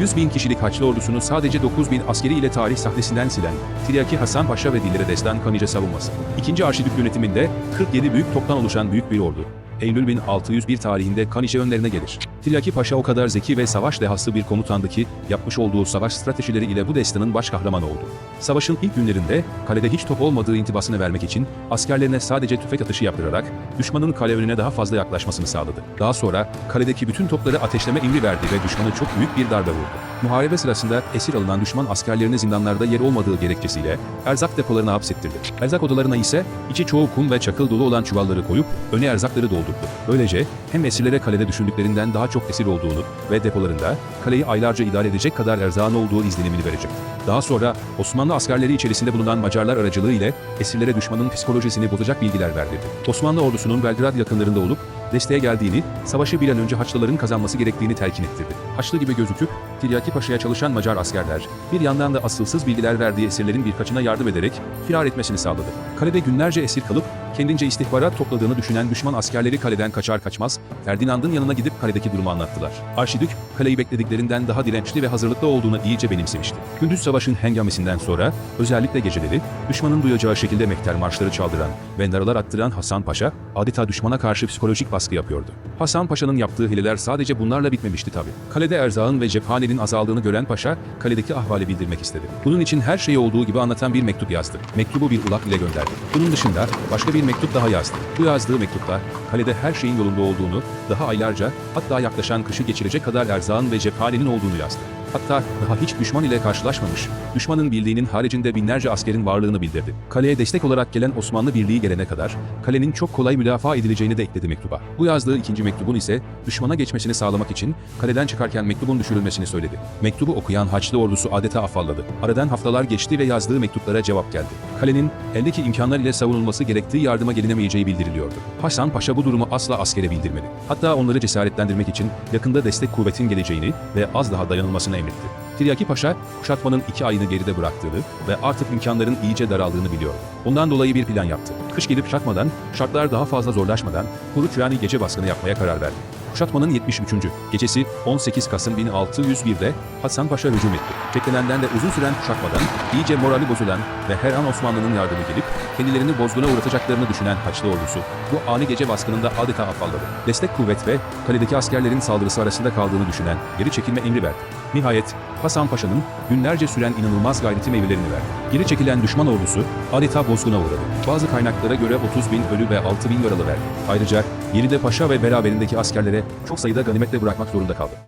100 bin kişilik Haçlı ordusunu sadece 9 bin askeri ile tarih sahnesinden silen Tiryaki Hasan Paşa ve Dillere Destan Kanice savunması. İkinci Arşidük yönetiminde 47 büyük toptan oluşan büyük bir ordu. Eylül 1601 tarihinde Kanice önlerine gelir. Tiryaki Paşa o kadar zeki ve savaş dehası bir komutandı ki yapmış olduğu savaş stratejileri ile bu destanın baş kahramanı oldu. Savaşın ilk günlerinde kalede hiç top olmadığı intibasını vermek için askerlerine sadece tüfek atışı yaptırarak düşmanın kale önüne daha fazla yaklaşmasını sağladı. Daha sonra kaledeki bütün topları ateşleme emri verdi ve düşmanı çok büyük bir darbe vurdu. Muharebe sırasında esir alınan düşman askerlerini zindanlarda yer olmadığı gerekçesiyle erzak depolarına hapsettirdi. Erzak odalarına ise içi çoğu kum ve çakıl dolu olan çuvalları koyup öne erzakları doldurdu. Böylece hem esirlere kalede düşündüklerinden daha çok esir olduğunu ve depolarında kaleyi aylarca idare edecek kadar erzağın olduğu izlenimini verecekti. Daha sonra Osmanlı askerleri içerisinde bulunan Macarlar aracılığı ile esirlere düşmanın psikolojisini bozacak bilgiler verdirdi. Osmanlı ordusunun Belgrad yakınlarında olup desteğe geldiğini, savaşı bir an önce Haçlıların kazanması gerektiğini telkin ettirdi. Haçlı gibi gözüküp Tiryaki Paşa'ya çalışan Macar askerler, bir yandan da asılsız bilgiler verdiği esirlerin birkaçına yardım ederek firar etmesini sağladı. Kalede günlerce esir kalıp kendince istihbarat topladığını düşünen düşman askerleri kaleden kaçar kaçmaz Ferdinand'ın yanına gidip kaledeki durumu anlattılar. Arşidük, kaleyi beklediklerinden daha dirençli ve hazırlıklı olduğunu iyice benimsemişti. Gündüz savaşın hengamesinden sonra, özellikle geceleri, düşmanın duyacağı şekilde mehter marşları çaldıran ve naralar attıran Hasan Paşa, adeta düşmana karşı psikolojik baskı yapıyordu. Hasan Paşa'nın yaptığı hileler sadece bunlarla bitmemişti tabi. Kalede erzağın ve cephanenin azaldığını gören Paşa, kaledeki ahvali bildirmek istedi. Bunun için her şeyi olduğu gibi anlatan bir mektup yazdı. Mektubu bir ulak ile gönderdi. Bunun dışında başka bir mektup daha yazdı. Bu yazdığı mektupta kalede her şeyin yolunda olduğunu, daha aylarca hatta yaklaşan kışı geçirecek kadar erzağın ve cephanenin olduğunu yazdı. Hatta daha hiç düşman ile karşılaşmamış, düşmanın bildiğinin haricinde binlerce askerin varlığını bildirdi. Kaleye destek olarak gelen Osmanlı Birliği gelene kadar kalenin çok kolay müdafaa edileceğini de ekledi mektuba. Bu yazdığı ikinci mektubun ise düşmana geçmesini sağlamak için kaleden çıkarken mektubun düşürülmesini söyledi. Mektubu okuyan Haçlı ordusu adeta afalladı. Aradan haftalar geçti ve yazdığı mektuplara cevap geldi. Kalenin eldeki imkanlar ile savunulması gerektiği yardıma gelinemeyeceği bildiriliyordu. Hasan Paşa bu durumu asla askere bildirmedi. Hatta onları cesaretlendirmek için yakında destek kuvvetin geleceğini ve az daha dayanılmasını emretti. Tiryaki Paşa, kuşatmanın iki ayını geride bıraktığını ve artık imkanların iyice daraldığını biliyordu. Ondan dolayı bir plan yaptı. Kış gelip çatmadan, şartlar daha fazla zorlaşmadan Huruçyani gece baskını yapmaya karar verdi. Kuşatmanın 73. gecesi 18 Kasım 1601'de Hasan Paşa hücum etti. Beklenenden de uzun süren kuşatmadan iyice morali bozulan ve her an Osmanlı'nın yardımı gelip kendilerini bozguna uğratacaklarını düşünen Haçlı ordusu bu ani gece baskınında adeta afalladı. Destek kuvvet ve kaledeki askerlerin saldırısı arasında kaldığını düşünen geri çekilme emri verdi. Nihayet Hasan Paşa'nın günlerce süren inanılmaz gayreti meyvelerini verdi. Geri çekilen düşman ordusu adeta bozguna uğradı. Bazı kaynaklara göre 30 bin ölü ve 6 bin yaralı verdi. Ayrıca geride paşa ve beraberindeki askerlere çok sayıda ganimetle bırakmak zorunda kaldı.